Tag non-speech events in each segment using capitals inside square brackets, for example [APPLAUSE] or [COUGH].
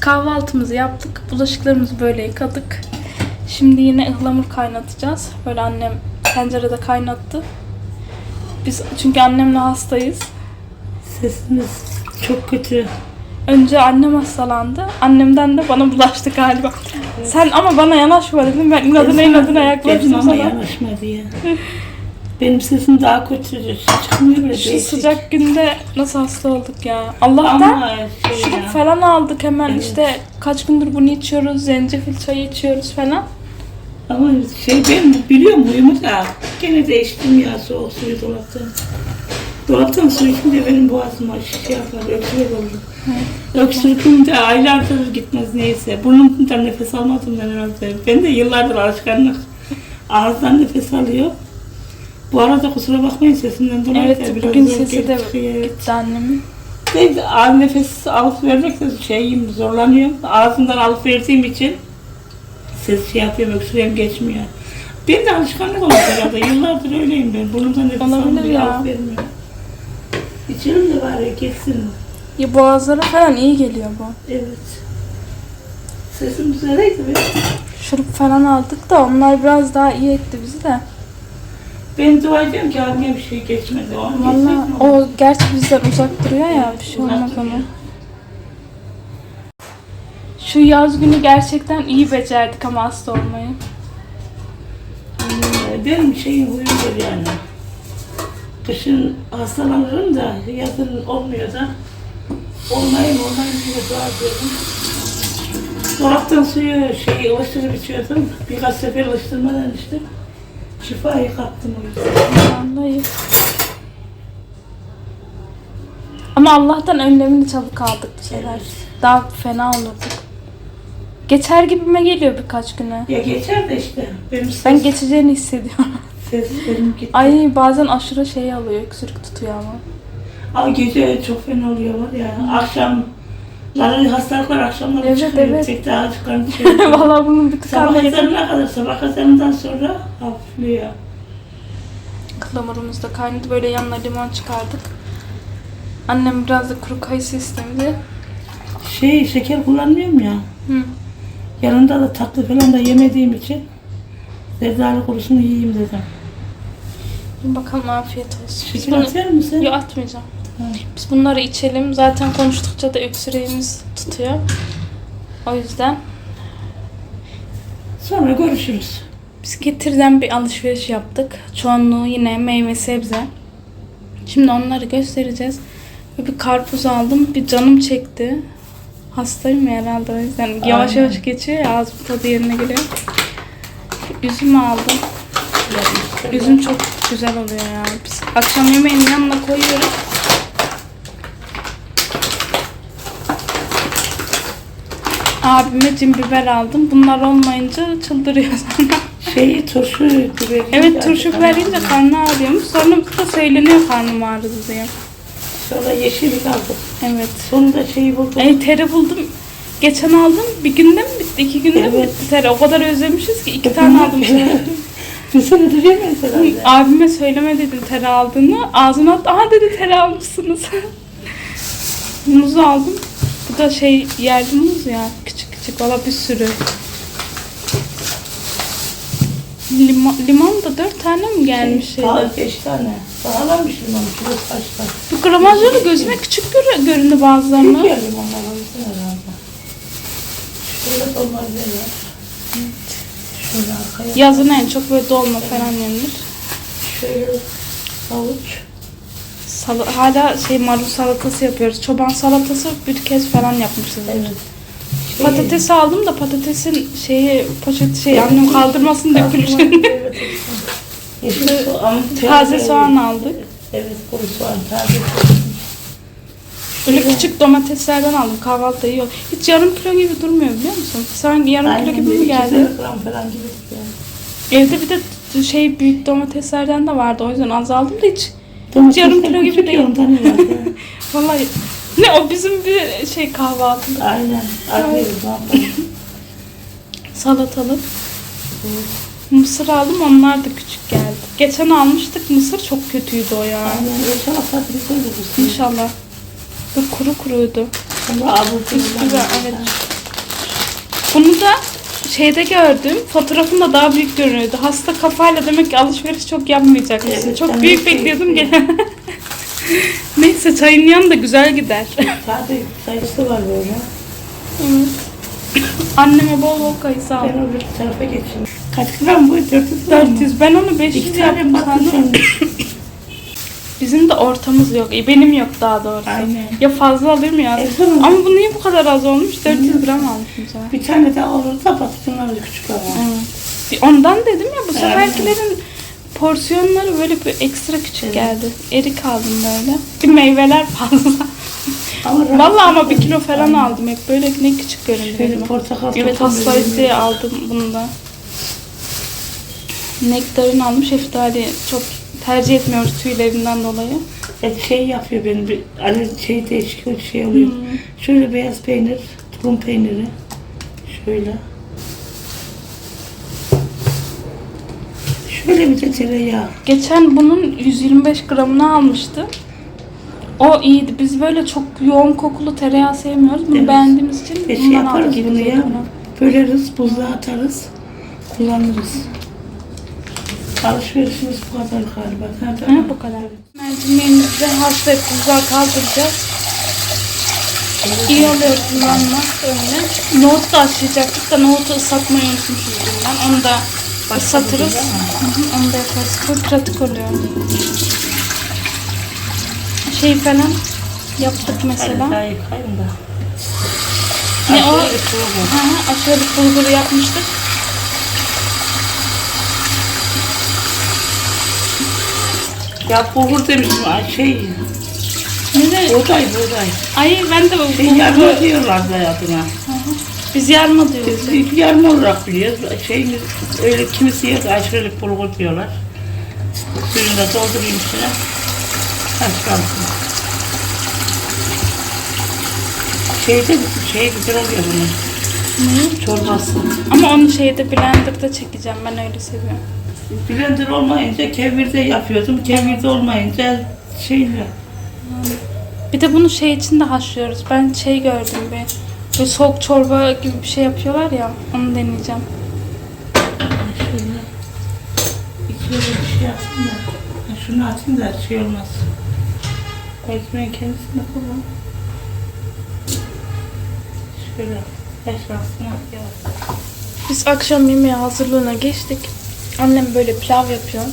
kahvaltımızı yaptık. Bulaşıklarımızı böyle yıkadık. Şimdi yine ıhlamur kaynatacağız. Böyle annem tencerede kaynattı. Biz çünkü annemle hastayız. Sesiniz çok kötü. Önce annem hastalandı. Annemden de bana bulaştı galiba. Sen ama bana yanaşma dedim. Ben inadına inadına yaklaştım sana. yanaşma diye. [LAUGHS] Benim sesim daha kötü. Çıkmıyor bile Şu değişik. sıcak günde nasıl hasta olduk ya. Allah'tan şey şurup ya. falan aldık hemen Evet. işte kaç gündür bunu içiyoruz. Zencefil çayı içiyoruz falan. Ama şey ben biliyorum huyumu da gene de içtim ya soğuk suyu dolaptan. Dolaptan su içince benim boğazıma şey yapar, öksürük olur. Öksürüküm de aylardır gitmez neyse. Burnumdan nefes almadığımdan herhalde. Ben de yıllardır alışkanlık. Ağızdan nefes alıyor. Bu arada kusura bakmayın sesimden dolayı da Evet biraz bugün zor sesi de gitti annemin. De ağır nefes alıp vermekte şeyim zorlanıyorum. Ağzımdan alıp verdiğim için ses şey yapıyorum, öksürüğüm geçmiyor. Ben de alışkanlık olmuş herhalde. Yıllardır öyleyim ben. Burnumdan nefes Olabilir almıyor, ya. alıp vermiyor. İçerim de var ya geçsin. Ya boğazlara falan iyi geliyor bu. Evet. Sesim düzeleydi be. Şurup falan aldık da onlar biraz daha iyi etti bizi de. Ben dua ediyorum ki abime bir şey an Valla o gerçi bizden uzak duruyor ya bir şey olmaz ama. Şu yaz günü gerçekten iyi becerdik ama hasta olmayı. Ee, Benim şeyim huyumdur yani. Kışın hastalanırım da yazın olmuyor da olmayayım olmayayım diye dua ediyorum. Dolaptan suyu şey ılıştırıp içiyordum. Birkaç sefer ılıştırmadan içtim. Şifayı kaptım o yüzden. Vallahi. Ama Allah'tan önlemini çabuk aldık bu sefer. Evet. Daha fena olurduk. Geçer gibime geliyor birkaç güne. Ya geçer de işte. Benim ses, Ben geçeceğini hissediyorum. ses benim gitti. Ay bazen aşırı şey alıyor, öksürük tutuyor ama. Ama gece çok fena oluyor var ya. Akşam yani hastalıklar akşamları Evet, çıkıyor. evet. Tek daha çıkan şey. [LAUGHS] Vallahi bunun bir Sabah tıkanma ezanına kadar, sabah ezanından sonra hafifliyor. Kılamurumuz da kaynadı. Böyle yanına limon çıkardık. Annem biraz da kuru kayısı istemedi. Şey, şeker kullanmıyorum ya. Hı. Yanında da tatlı falan da yemediğim için zerdali kurusunu yiyeyim dedim. Bakalım afiyet olsun. Şeker bunu... atıyor musun? Yok atmayacağım. Biz bunları içelim. Zaten konuştukça da öksürüğümüz tutuyor. O yüzden Sonra görüşürüz. biz getirden bir alışveriş yaptık. Çoğunluğu yine meyve sebze. Şimdi onları göstereceğiz. Bir karpuz aldım. Bir canım çekti. Hastayım herhalde o yüzden. Yavaş Aynen. yavaş geçiyor ya ağzım tadı yerine geliyor. Üzüm aldım. Üzüm çok güzel oluyor ya. Biz akşam yemeğinin yanına koyuyoruz. Abime cin biber aldım. Bunlar olmayınca çıldırıyor sonra. Şeyi turşu biber. evet turşu biber yiyince karnı ağrıyormuş. Sonra da söyleniyor karnım ağrıdı diye. Sonra yeşillik aldım. Evet. Sonunda şeyi buldum. E, teri buldum. Geçen aldım. Bir günde mi bitti? iki günde mi Evet. bitti teri? O kadar özlemişiz ki iki tane aldım. [LAUGHS] Bir senedir yemeyiz herhalde. Abime söyleme dedim teri aldığını. Ağzına attı. Aha dedi teri almışsınız. [LAUGHS] muz aldım. Bu da şey yerli muz ya. Küçük küçük. Valla bir sürü. Limon, limon da dört tane mi gelmiş? Şey? Daha beş tane. Pahalanmış limon. Kilosu kaçta? Bu gramajları gözüme küçük görü- göründü bazılarına. Büyük ya limonlar o yüzden herhalde. Şöyle dolma biber var. Şöyle arkaya. Yazın en çok böyle dolma falan yenilir. Şöyle havuç. Sal hala şey marul salatası yapıyoruz. Çoban salatası bir kez falan yapmışız. Evet. Patates aldım da patatesin şeyi poşet şey annem kaldırmasın dökülmüş. [LAUGHS] Yeşil soğan. Taze soğan aldık. Evet, kuru soğan, taze Böyle küçük domateslerden aldım. Kahvaltıda olur. Hiç yarım kilo gibi durmuyor biliyor musun? Sanki yarım kilo gibi mi geldi? 200 gram falan gibi yani. Evde bir de şey büyük domateslerden de vardı. O yüzden azaldım da hiç. Domates yarım kilo gibi değil. [LAUGHS] Vallahi ne o bizim bir şey kahvaltı. Aynen. Ne yapalım. Salatalık. Mısır aldım onlar da küçük geldi. Geçen almıştık mısır çok kötüydü o ya. Aynen. İnşallah patates olur bu sene. İnşallah. Ve kuru kuruydu. Ama Üstü de evet. Bunu da şeyde gördüm. Fotoğrafında daha büyük görünüyordu. Hasta kafayla demek ki alışveriş çok yapmayacakmışsın. Evet, çok büyük de şey bekliyordum gene. [LAUGHS] [LAUGHS] Neyse çayın yanı da güzel gider. Sade sayısı var böyle. Evet. Anneme bol bol kayısı aldım. Ben öbür tarafa geçeyim. Kaç gram bu? 400 gram mı? 400. Ben onu 500 İki tane yaptım sandım. [LAUGHS] Bizim de ortamız yok. E, Benim yok daha doğrusu. Aynen. Ya fazla alayım ya. E, tamam. Ama bu niye bu kadar az olmuş? 400 gram almışım sana. Bir tane daha olur da baksınlar küçük ama. Evet. Ondan dedim ya bu seferkilerin porsiyonları böyle bir ekstra küçük Evet. geldi. Erik aldım böyle. [LAUGHS] Bir meyveler fazla. Ama Vallahi ama bir kilo falan aldım hep böyle ne küçük göründü Şöyle portakal Evet bilmiyorum. aldım bunu da. Nektarin almış şeftali çok tercih etmiyoruz tüylerinden dolayı. Et şey yapıyor benim bir hani şey değişik bir şey oluyor. Şöyle beyaz peynir, tulum peyniri. Şöyle. Şöyle bir de tereyağı. Geçen bunun 125 gramını almıştı. O iyiydi. Biz böyle çok yoğun kokulu tereyağı sevmiyoruz. Bunu Evet. beğendiğimiz için E şey bundan yaparız aldık. bunu ya. Böleriz, buzluğa atarız. Kullanırız. Alışverişimiz bu kadar galiba. Ha, bu kadar. Mercimeğimizi haşlayıp buzluğa kaldıracağız. İyi oluyor kullanmak öyle. Nohut da haşlayacaktık da nohutu ıslatmayı unutmuşuz bundan. Onu da hı, Onu da yaparız. Bu pratik oluyor. Şey falan yaptık mesela. daha yıkayayım da. Ne o? Hı, aşağılık bulguru yapmıştık. Ya bulgur demiştim. Şey, Ne de? buğday, buğday. Ay ben de Şey bulguru... yarma diyorlar hı. Biz yarma diyoruz. Bir yarma olarak biliyoruz. Şey, öyle kimisi yok, aşırılık bulgur diyorlar. Suyunu da doldurayım içine. Haşlansın. Şeyde şey güzel oluyor bunun. Hı. Çorbası. Ama onu şeyde blenderda çekeceğim. Ben öyle seviyorum. Blender olmayınca kevirde yapıyordum. Kevirde olmayınca şeyle. Bir de bunu şey içinde haşlıyoruz. Ben şey gördüm bir. Böyle soğuk çorba gibi bir şey yapıyorlar ya. Onu deneyeceğim. Şöyle. İçine bir şey yapayım da. Ha, Şunu atayım da şey olmaz. Ekmeğin kendisine koyalım. Şöyle. Yaşlansın. Yavaş. Biz akşam yemeği hazırlığına geçtik. Annem böyle pilav yapıyor.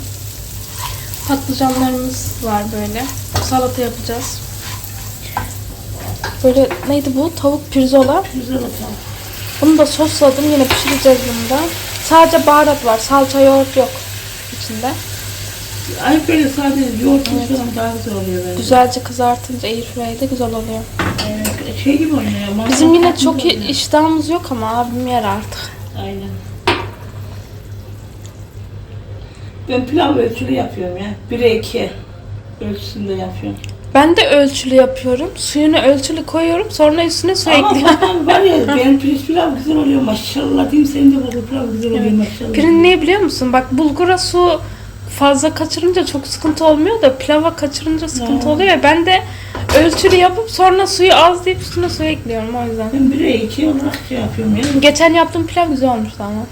Patlıcanlarımız var böyle. Salata yapacağız. Böyle neydi bu? Tavuk pirzola. Güzel bakalım. Bunu da sosladım. Yine pişireceğiz bunu da. Sadece baharat var. Salça yoğurt yok içinde. Ay böyle sadece yoğurt falan daha güzel oluyor bence. Güzelce kızartınca airfryer'de güzel oluyor. Ee, şey gibi oynuyor. Bizim yine çok oynuyor. iştahımız yok ama abim yer artık. Aynen. Ben pilav ölçülü yapıyorum ya. 1'e 2 ölçüsünde yapıyorum. Ben de ölçülü yapıyorum. Suyunu ölçülü koyuyorum. Sonra üstüne su Ama ekliyorum. bakan var ya [LAUGHS] benim pirinç pilav güzel oluyor maşallah diyeyim senin de bulgur pilav güzel oluyor maşallah. Pirin ne biliyor musun? Bak bulgura su fazla kaçırınca çok sıkıntı olmuyor da pilava kaçırınca sıkıntı Ha. oluyor ya. Ben de ölçülü yapıp sonra suyu az deyip üstüne su ekliyorum o yüzden. Ben 1'e 2 olarak şey yapıyorum ya. Geçen yaptığım pilav güzel olmuştu ama.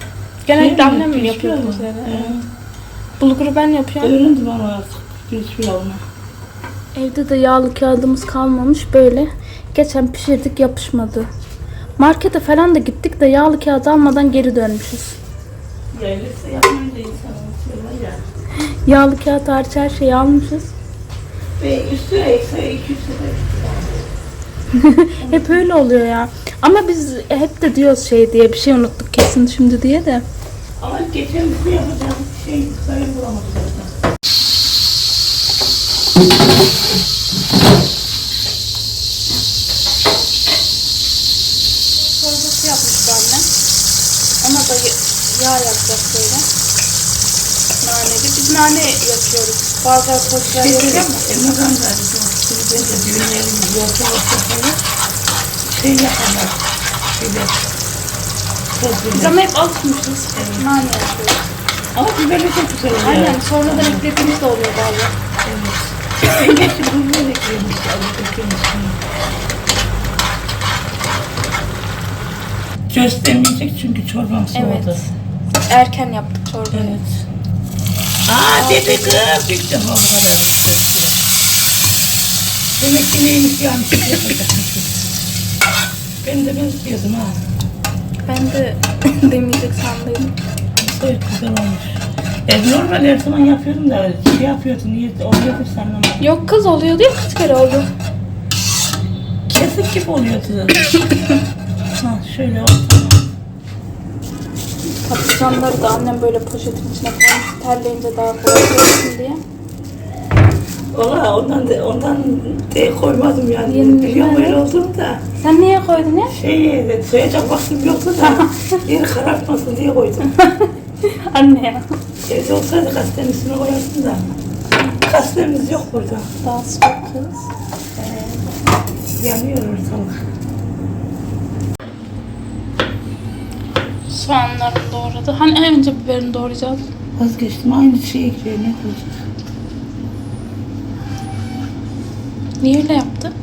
Genellikle Şey mi, annem pirinç yapıyor pilav mı? bizlere. He. Bulguru ben yapıyorum. Öğrendim ama artık pirinç pilavını. Evde de yağlı kağıdımız kalmamış böyle. Geçen pişirdik yapışmadı. Markete falan da gittik de yağlı kağıt almadan geri dönmüşüz. Yaylıysa yapmayınca insan unutuyorlar ya. Yağlı kağıt hariç her şeyi almışız. Ve üstüne ekse 200 lira. [LAUGHS] Hep öyle oluyor ya. Ama biz hep de diyoruz şey diye bir şey unuttuk kesin şimdi diye de. Ama geçen bir yapacağım şey Çorbası yapmıştı annem. Ona da yağ yapacak böyle. Naneli. Biz nane yapıyoruz. Bazıları poşetler yapıyor ama. Elmadan da ben de düğünlerimiz olsa falan şey yaparlar. Şöyle toz Biz biber. ama hep alışmışız. Nane yapıyoruz. Ama biberli çok güzel oluyor. Aynen. Sonradan eklediğimiz de oluyor bazen. Evet. Ben gerçi bunu çünkü çorbam soğudu. Evet. Erken yaptık çorbayı. Evet. Aa dedi kız. İlk defa o kadar. Demek ki neymiş yapacakmışız. Ben de bezliyordum ha. Ben de [LAUGHS] demeyecek sandıydım. Evet güzel olmuş. E, normal her zaman yapıyordum da şey yapıyordum niye oluyordu sen anlamadım. Yok kız oluyordu ya kaç kere oldu. Kesik gibi oluyordu. [LAUGHS] ha şöyle oldu. Patlıcanları da annem böyle poşetin içine koymuş. Terleyince daha kolay olsun diye. Valla ondan de, ondan de koymadım yani. Yemin Biliyorum öyle olduğunu da. Sen niye koydun ya? Şey, soyacak vaktim yoktu da [LAUGHS] yeri karartmasın diye koydum. [LAUGHS] Anne ya. Evde olsaydı kastenin üstüne koyarsın da. Kastenimiz yok burada. Daha sıcak kız. Yanıyor ortalık. Soğanlarını doğradı. Hani en önce biberini doğrayacağız. Vazgeçtim. Aynı şeyi ekliyor. Ne koyacak? Niye öyle yaptı?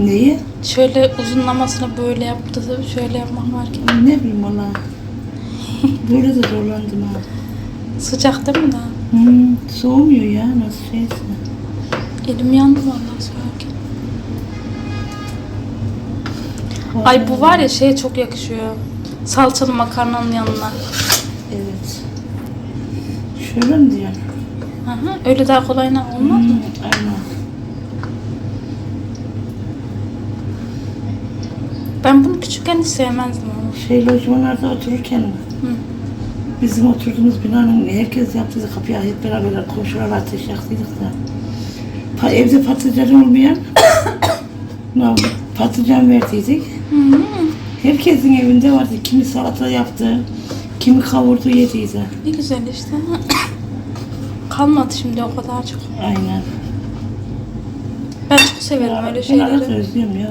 Neyi? Şöyle uzunlamasına böyle yaptı. Şöyle yapmak varken. Ne bileyim valla. Böyle de zorlandım ha. Sıcak değil mi daha? Hmm, soğumuyor ya nasıl şeyse. Elim yandı vallahi söylerken. Ay bu var ya şeye çok yakışıyor. Salçalı makarnanın yanına. Evet. Şöyle mi diyorsun? Hı hı. Öyle daha kolay ne olmaz Hmm, mı? aynen. Ben bunu küçükken hiç sevmezdim ama. Şey lojmanlarda otururken mi? Bizim oturduğumuz binanın herkes yaptıydı kapıya hep beraber komşular ateş yaktıydık da. Pa, evde patlıcan olmayan [COUGHS] patlıcan verdiydik. Herkesin evinde vardı. Kimi salata yaptı, kimi kavurdu yediydi. Ne güzel işte. [COUGHS] Kalmadı şimdi o kadar çok. Aynen. Severim öyle şeyleri. özlüyorum ya.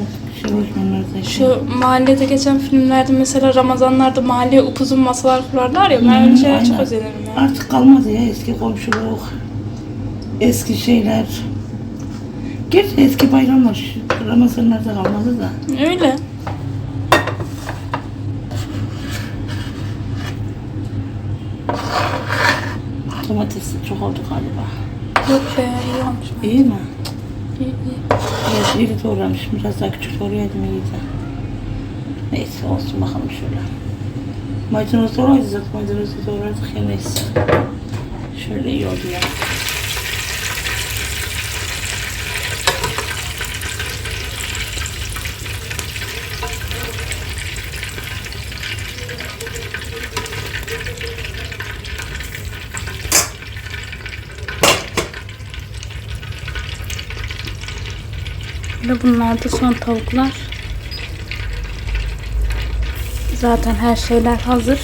Şu mahallede geçen filmlerde mesela Ramazanlarda mahalleye upuzun masalar kurarlar ya ben öyle şeyler çok özenirim ya. Artık kalmadı ya eski komşuluk. Eski şeyler. Gerçi eski bayramlar Ramazanlarda kalmadı da. Öyle. Domates de çok oldu galiba. Yok be iyi olmuş. İyi mi? İri doğramışım. Biraz daha küçük doğrayaydım iyiydi. Neyse olsun bakalım şöyle. Maydanoz doğraydı zaten. Maydanozu doğradık ya neyse. Şöyle iyi oldu ya. Ve bunlar da son tavuklar. Zaten her şeyler hazır.